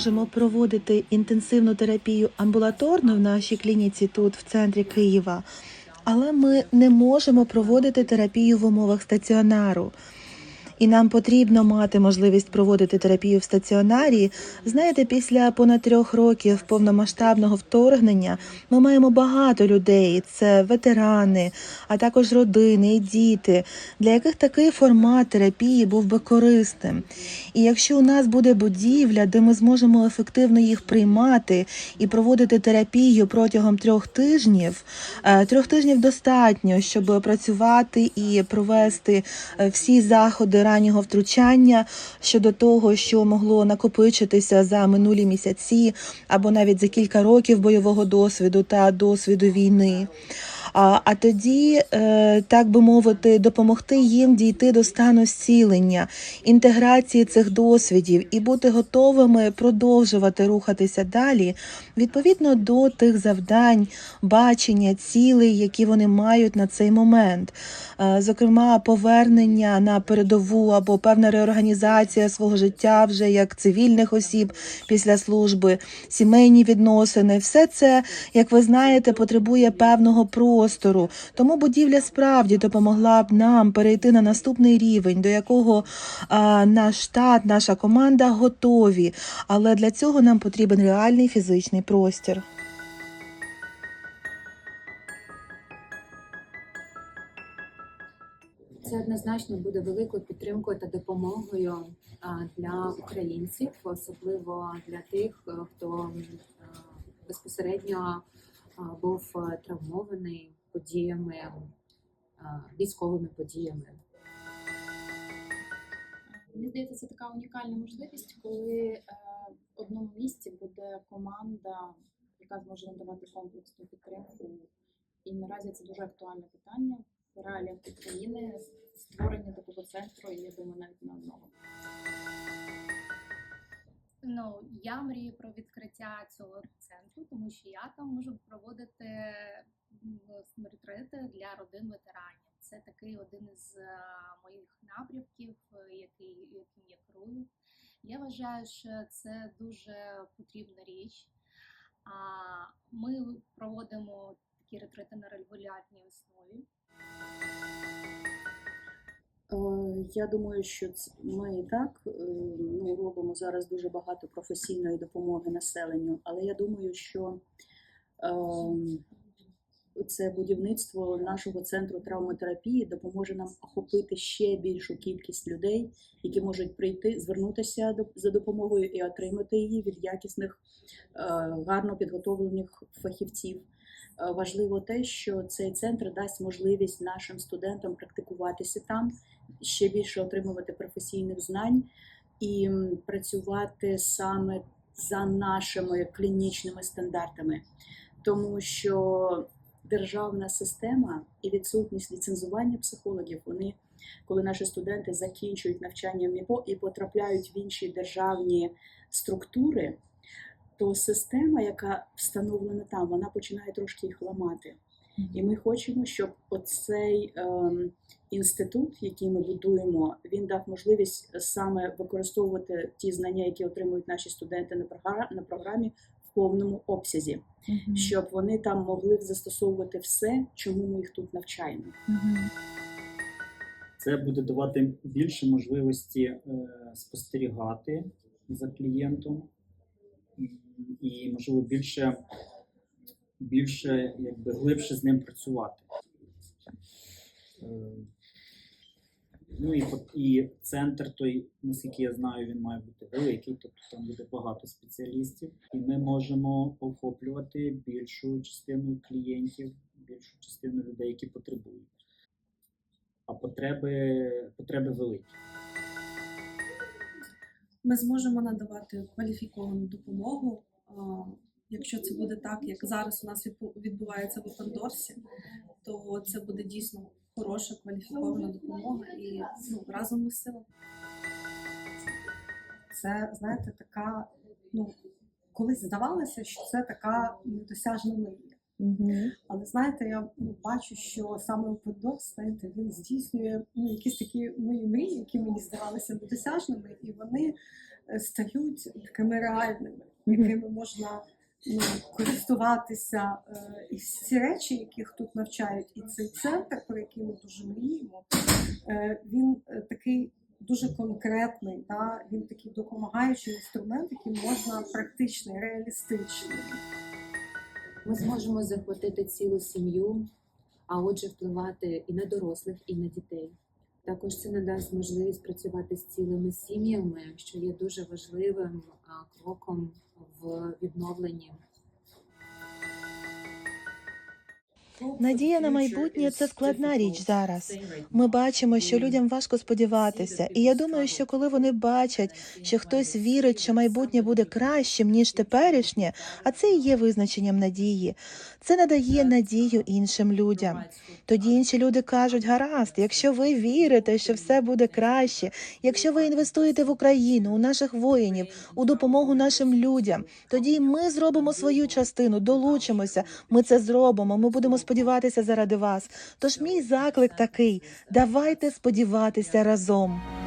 Можемо проводити інтенсивну терапію амбулаторно в нашій клініці тут, в центрі Києва, але ми не можемо проводити терапію в умовах стаціонару. І нам потрібно мати можливість проводити терапію в стаціонарі. Знаєте, після понад трьох років повномасштабного вторгнення ми маємо багато людей. Це ветерани, а також родини і діти, для яких такий формат терапії був би корисним. І якщо у нас буде будівля, де ми зможемо ефективно їх приймати і проводити терапію протягом трьох тижнів, е, трьох тижнів достатньо, щоб працювати і провести е, всі заходи раннього втручання щодо того, що могло накопичитися за минулі місяці або навіть за кілька років бойового досвіду та досвіду війни. А, а тоді, е, так би мовити, допомогти їм дійти до стану зцілення, інтеграції цих досвідів і бути готовими продовжувати рухатися далі відповідно до тих завдань, бачення, цілей, які вони мають на цей момент. Е, Зокрема, повернення на передову або певна реорганізація свого життя вже як цивільних осіб після служби, сімейні відносини, все це, як ви знаєте, потребує певного простору. Тому будівля справді допомогла б нам перейти на наступний рівень, до якого а, наш штат, наша команда готові. Але для цього нам потрібен реальний фізичний простір. Це однозначно буде великою підтримкою та допомогою для українців, особливо для тих, е, хто е, безпосередньо був травмований подіями, військовими подіями. Мені здається, це така унікальна можливість, коли е, в одному місці буде команда, яка зможе надавати комплексну підтримку. І наразі це дуже актуальне питання в реаліях України, створення такого центру, і я думаю, навіть не одного. Ну, я мрію про відкриття цього центру, тому що я там можу проводити ретрити для родин ветеранів. Це такий один із е, моїх напрямків, який, яким я керую. Я вважаю, що це дуже потрібна річ. А ми проводимо такі ретрити на регулярній основі. Е, Я думаю, що ми і так е, ну, робимо зараз дуже багато професійної допомоги населенню, але я думаю, що ем, це будівництво нашого центру травматерапії допоможе нам охопити ще більшу кількість людей, які можуть прийти, звернутися за допомогою і отримати її від якісних, е, гарно підготовлених фахівців. Важливо те, що цей центр дасть можливість нашим студентам практикуватися там, ще більше отримувати професійних знань і працювати саме за нашими клінічними стандартами, тому що державна система і відсутність ліцензування психологів, вони, коли наші студенти закінчують навчання в МІПО і потрапляють в інші державні структури, то система, яка встановлена там, вона починає трошки їх ламати. І ми хочемо, щоб оцей ем, інститут, який ми будуємо, він дав можливість саме використовувати ті знання, які отримують наші студенти на програ- на програмі в повному обсязі, щоб вони там могли застосовувати все, чому ми їх тут навчаємо. Це буде давати більше можливості е, спостерігати за клієнтом і, можливо, більше, більше якби глибше з ним працювати. Ну і, і центр той, наскільки я знаю, він має бути великий, тобто там буде багато спеціалістів, і ми можемо охоплювати більшу частину клієнтів, більшу частину людей, які потребують а потреби, потреби великі. ми зможемо надавати кваліфіковану допомогу. Якщо це буде так, як зараз у нас відбувається в Опендорсі, то це буде дійсно хороша кваліфікована допомога і ну, разом ми сила. це, знаєте, така, ну, колись здавалося, що це така недосяжна мрія. Але знаєте, я ну, бачу, що саме Опендокс, знаєте, він здійснює ну, якісь такі мої мрії, які мені здавалися недосяжними, і вони е, стають такими реальними, якими можна користуватися. Е, І всі речі, яких тут навчають, і цей центр, про який ми дуже мріємо, е, він е, такий дуже конкретний, да? він такий допомагаючий інструмент, який можна практичний, реалістичний. Ми зможемо захватити цілу сім'ю, а отже, впливати і на дорослих, і на дітей. Також це надасть можливість працювати з цілими сім'ями, що є дуже важливим кроком в відновленні. Надія на майбутнє це складна річ зараз. Ми бачимо, що людям важко сподіватися, і я думаю, що коли вони бачать, що хтось вірить, що майбутнє буде кращим ніж теперішнє, а це і є визначенням надії. Це надає надію іншим людям. Тоді інші люди кажуть: гаразд, якщо ви вірите, що все буде краще, якщо ви інвестуєте в Україну, у наших воїнів, у допомогу нашим людям, тоді ми зробимо свою частину, долучимося. Ми це зробимо. Ми будемо сподіватися заради вас. Тож мій заклик такий: давайте сподіватися разом.